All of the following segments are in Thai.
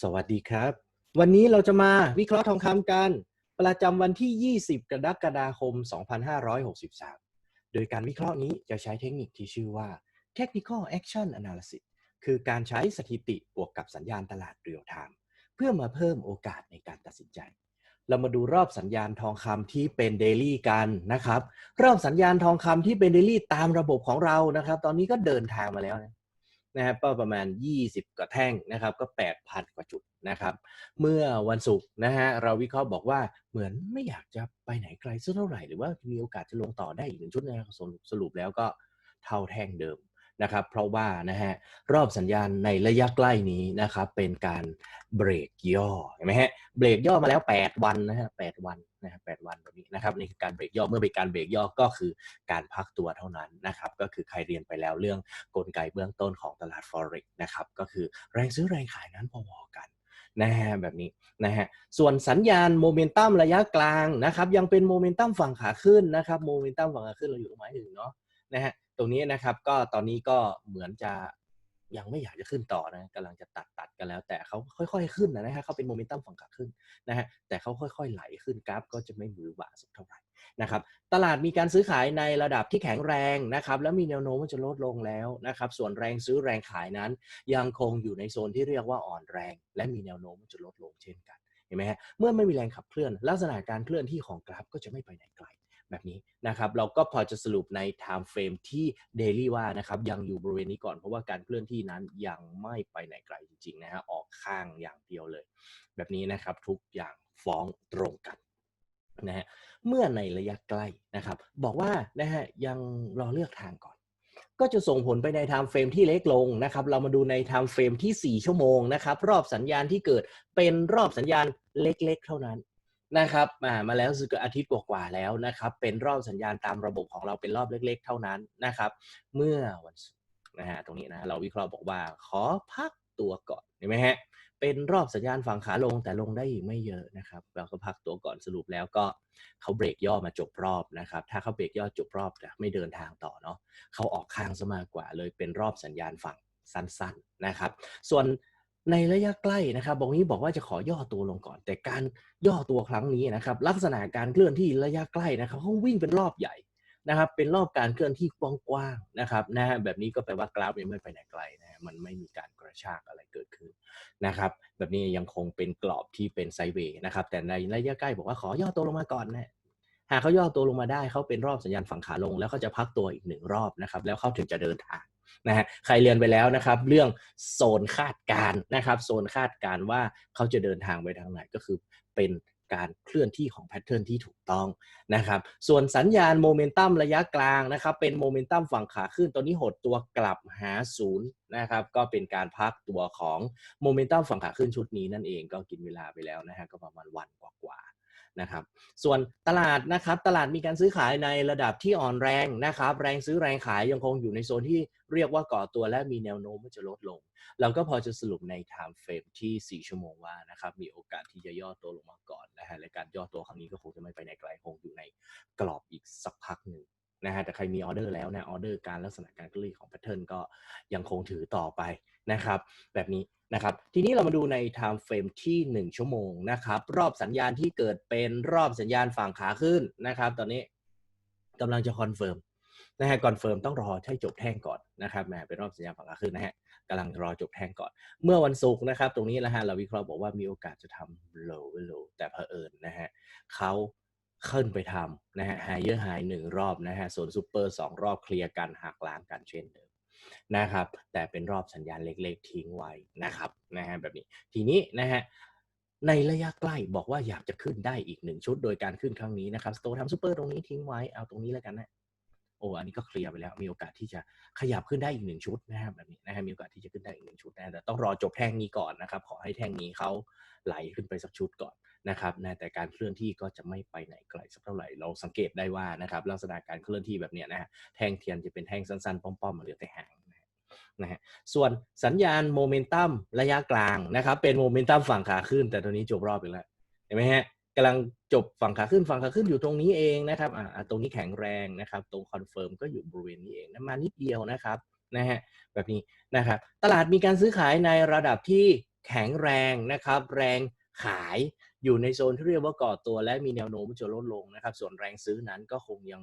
สวัสดีครับ วันนี้เราจะมาวิเคราะห์ทองคำกัน ประจำวันที่ 20 กรกฎาคม 2563 โดยการวิเคราะห์นี้จะใช้เทคนิคที่ชื่อว่า Technical Action Analysis คือการใช้สถิติบวกกับสัญญาณตลาดเรียลไทม์เพื่อมาเพิ่มโอกาสในการตัดสินใจ เรามาดูรอบสัญญาณทองคำที่เป็นเดลี่กันนะครับ รอบสัญญาณทองคำที่เป็นเดลี่ตามระบบของเรานะครับ ตอนนี้ก็เดินทางมาแล้วนะ นะครับก็ประมาณ 20 กว่าแท่งนะครับ ก็ 8,000 กว่าจุดนะครับ เมื่อวันศุกร์นะฮะเราวิเคราะห์บอกว่าเหมือนไม่อยากจะไปไหนไกลสักเท่าไหร่ หรือว่ามีโอกาสจะลงต่อได้อีกหนึ่งชุดนะครับสรุปสรุปแล้วก็เท่าแท่งเดิม นะครับ เพราะว่านะฮะรอบสัญญาณในระยะใกล้นี้นะครับเป็นการเบรกย่อเห็นไหมฮะเบรกย่อมาแล้ว 8 วันนะฮะ8วันนะฮะ8วันแบบนี้นะครับนี่คือการเบรกย่อเมื่อเป็นการเบรกย่อก็คือการพักตัวเท่านั้นนะครับก็คือใครเรียนไปแล้วเรื่องกลไกเบื้องต้นของตลาด forex นะครับก็คือแรงซื้อแรงขายนั้นพอๆกันนะฮะแบบนี้นะฮะส่วนสัญญาณโมเมนตัมระยะกลางนะครับยังเป็นโมเมนตัมฝั่งขาขึ้นนะครับโมเมนตัมฝั่งขาขึ้นเราอยู่ตรงไหมายถึงเนาะนะฮะ ตรงนี้นะครับก็ตอนนี้ก็เหมือนจะยังไม่อยากจะขึ้นต่อนะกำลังจะตัดตัดกันแล้ว แต่เขาค่อย ๆ ขึ้นนะฮะเขาเป็นโมเมนตัมฝั่งขาขึ้นนะฮะแต่เขาค่อย ๆ ไหลขึ้นกราฟก็จะไม่มือหวาสักเท่าไหร่นะครับตลาดมีการซื้อขายในระดับที่แข็งแรงนะครับแล้วมีแนวโน้มว่าจะลดลงแล้วนะครับส่วนแรงซื้อแรงขายนั้น ยังคงอยู่ในโซนที่เรียกว่าอ่อนแรง และมีแนวโน้มว่าจะลดลงเช่นกันเห็นไหมฮะเมื่อไม่มีแรงขับเคลื่อน ลักษณะการเคลื่อนที่ของกราฟก็จะไม่ไปไหนไกล แบบนี้นะครับ เราก็พอจะสรุปใน time frame ที่ daily ว่านะครับ ยังอยู่บริเวณนี้ก่อนเพราะว่าการเคลื่อนที่นั้นยังไม่ไปไหนไกลจริงๆนะฮะออกข้างอย่างเดียวเลย แบบนี้นะครับทุกอย่างฟ้องตรงกันนะฮะเมื่อในระยะใกล้นะครับ บอกว่านะฮะยังรอเลือกทางก่อน ก็จะส่งผลไปใน time frame ที่เล็กลงนะครับ เรามาดูใน time frame ที่ 4 ชั่วโมงนะครับ รอบสัญญาณที่เกิดเป็นรอบสัญญาณเล็กๆ เท่านั้น นะครับมามาแล้วสึกอาทิตย์กว่าๆแล้วนะครับ เป็นรอบสัญญาณตามระบบของเราเป็นรอบเล็ก ๆ เท่านั้นนะครับ เมื่อวันศุกร์นะฮะตรงนี้นะเราวิเคราะห์บอกว่าขอพักตัวก่อนเห็นไหมฮะเป็นรอบสัญญาณฝั่งขาลงแต่ลงได้อีกไม่เยอะนะครับ เราก็พักตัวก่อนสรุปแล้วก็เขาเบรกย่อมาจบรอบนะครับ ถ้าเขาเบรกย่อจบรอบแต่ไม่เดินทางต่อเนาะเขาออกข้างซะมากกว่าเลยเป็นรอบสัญญาณฝั่งสั้นๆนะครับ ส่วน ในระยะใกล้นะครับบอกนี้บอกว่าจะขอย่อตัวลงก่อน แต่การย่อตัวครั้งนี้นะครับลักษณะการเคลื่อนที่ระยะใกล้นะครับเขาวิ่งเป็นรอบใหญ่นะครับเป็นรอบการเคลื่อนที่กว้างๆนะครับนะฮะแบบนี้ก็แปลว่ากราฟยังไม่ไปไหนไกลนะมันไม่มีการกระชากอะไรเกิดขึ้นนะครับแบบนี้ยังคงเป็นกรอบที่เป็นไซเวย์นะครับแต่ในระยะใกล้บอกว่าขอย่อตัวลงมาก่อนนะหากเขาย่อตัวลงมาได้เขาเป็นรอบสัญญาณฝั่งขาลง แล้วเขาจะพักตัวอีกหนึ่งรอบนะครับแล้วเขาถึงจะเดินทาง นะฮะใครเรียนไปแล้วนะครับ เรื่องโซนคาดการนะครับโซนคาดการว่าเขาจะเดินทางไปทางไหนก็คือเป็นการเคลื่อนที่ของแพทเทิร์นที่ถูกต้องนะครับ ส่วนสัญญาณโมเมนตัมระยะกลางนะครับ เป็นโมเมนตัมฝั่งขาขึ้นตอนนี้หดตัวกลับหาศูนย์นะครับ ก็เป็นการพักตัวของโมเมนตัมฝั่งขาขึ้นชุดนี้นั่นเองก็กินเวลาไปแล้วนะฮะก็ประมาณวันกว่าๆ นะครับ ส่วนตลาดนะครับตลาดมีการซื้อขายในระดับที่อ่อนแรงนะครับ แรงซื้อแรงขายยังคงอยู่ในโซนที่เรียกว่าก่อตัวและมีแนวโน้มว่าจะลดลง เราก็พอจะสรุปใน time frame ที่ 4 ชั่วโมงว่านะครับมีโอกาสที่จะย่อตัวลงมาก่อนนะฮะและการย่อตัวครั้งนี้ก็คงจะไม่ไปในไกลคงอยู่ในกรอบอีกสักพักหนึ่ง นะฮะแต่ใครมีออเดอร์แล้วนะออเดอร์การลักษณะการเคลื่อนของแพทเทิร์นก็ยังคงถือต่อไปนะครับ แบบนี้นะครับ ทีนี้เรามาดูใน time frame ที่ 1 ชั่วโมงนะครับ รอบสัญญาณที่เกิดเป็นรอบสัญญาณฝั่งขาขึ้นนะครับ ตอนนี้กำลังจะคอนเฟิร์มนะฮะคอนเฟิร์มต้องรอให้จบแท่งก่อนนะครับแหมเป็นรอบสัญญาณฝั่งขาขึ้นนะฮะกำลังรอจบแท่งก่อน เมื่อวันศุกร์นะครับ ตรงนี้นะฮะเราวิเคราะห์บอกว่ามีโอกาสจะทำ low low แต่เผอิญนะฮะเขา ขึ้นไปทำนะฮะไฮเออร์หายหนึ่งรอบนะฮะส่วนซูเปอร์สองรอบเคลียร์กันหักล้างกันเช่นเดิมนะครับแต่เป็นรอบสัญญาณเล็กๆ ทิ้งไว้นะครับนะฮะแบบนี้ทีนี้นะฮะในระยะใกล้บอกว่าอยากจะขึ้นได้อีกหนึ่งชุด โดยการขึ้นครั้งนี้นะครับสโตทำซูเปอร์ตรงนี้ทิ้งไว้เอาตรงนี้แล้วกันนะ โอ้อันนี้ก็เคลียร์ไปแล้ว มีโอกาสที่จะขยับขึ้นได้อีกหนึ่งชุดนะครับแบบนี้นะฮะมีโอกาสที่จะขึ้นได้อีกหนึ่งชุดนะแต่ต้องรอจบแท่งนี้ก่อนนะครับ ขอให้แท่งนี้เขาไหลขึ้นไปสักชุดก่อนนะครับนะแต่การเคลื่อนที่ก็จะไม่ไปไหนไกลสักเท่าไหร่ เราสังเกตได้ว่านะครับลักษณะการเคลื่อนที่แบบนี้นะฮะแท่งเทียนจะเป็นแท่งสั้นๆ ป้อมๆมาเหลือแต่หางนะฮะส่วนสัญญาณโมเมนตัมระยะกลางนะครับเป็นโมเมนตัมฝั่งขาขึ้น แต่ตัวนี้จบรอบไปแล้วเห็นไหมฮะ กำลังจบฝั่งขาขึ้นฝั่งขาขึ้นอยู่ตรงนี้เองนะครับอ่าตรงนี้แข็งแรงนะครับ ตรงคอนเฟิร์มก็อยู่บริเวณนี้เองนะมานิดเดียวนะครับนะฮะแบบนี้นะครับตลาดมีการซื้อขายในระดับที่แข็งแรงนะครับ แรงขายอยู่ในโซนที่เรียกว่าก่อตัวและมีแนวโน้มจะลดลงนะครับ ส่วนแรงซื้อนั้นก็คงยัง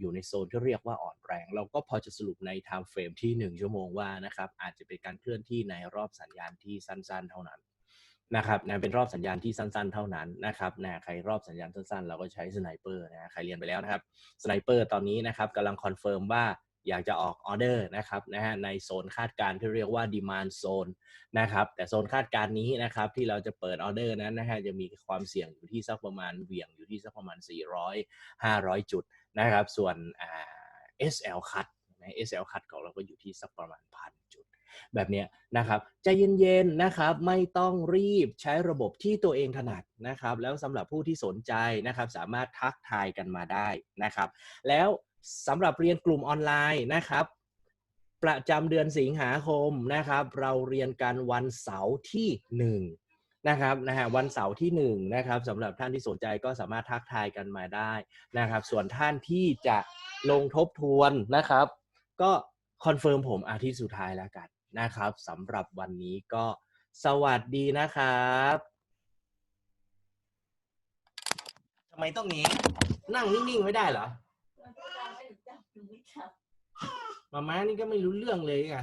อยู่ในโซนที่เรียกว่าอ่อนแรง เราก็พอจะสรุปใน time frame ที่ 1 ชั่วโมงว่านะครับอาจจะเป็นการเคลื่อนที่ในรอบสัญญาณที่สั้นๆ เท่านั้น นะครับนะเป็นรอบสัญญาณที่สั้นๆ เท่านั้นนะครับนะใครรอบสัญญาณสั้นๆ เราก็ใช้สไนเปอร์นะใครเรียนไปแล้วนะครับสไนเปอร์ตอนนี้นะครับกำลังคอนเฟิร์มว่าอยากจะออกออเดอร์นะครับนะฮะในโซนคาดการณ์ที่เรียกว่า demand zone นะครับแต่โซนคาดการณ์นี้นะครับที่เราจะเปิดออเดอร์นั้นนะฮะจะมีความเสี่ยงอยู่ที่สักประมาณเหวี่ยงอยู่ที่สักประมาณ 400 500 จุดนะครับส่วนอ่า SL cut นะ SL cut ของเราก็อยู่ที่สักประมาณพันจุด แบบเนี้ยนะครับใจเย็นๆนะครับไม่ต้องรีบใช้ระบบที่ตัวเองถนัดนะครับ แล้วสำหรับผู้ที่สนใจนะครับ สามารถทักทายกันมาได้นะครับ แล้วสำหรับเรียนกลุ่มออนไลน์นะครับ ประจำเดือนสิงหาคมนะครับ เราเรียนกันวันเสาร์ที่ 1นะครับนะฮะวันเสาร์ที่1นะครับสำหรับท่านที่สนใจก็สามารถทักทายกันมาได้นะครับ ส่วนท่านที่จะลงทบทวนนะครับ ก็คอนเฟิร์มผมอาทิตย์สุดท้ายแล้วกัน นะครับสำหรับวันนี้ก็สวัสดีนะครับทำไมต้องหนี้ นั่งนิ่งๆไม่ได้เหรอมาม่านี่ก็ไม่รู้เรื่องเลยไง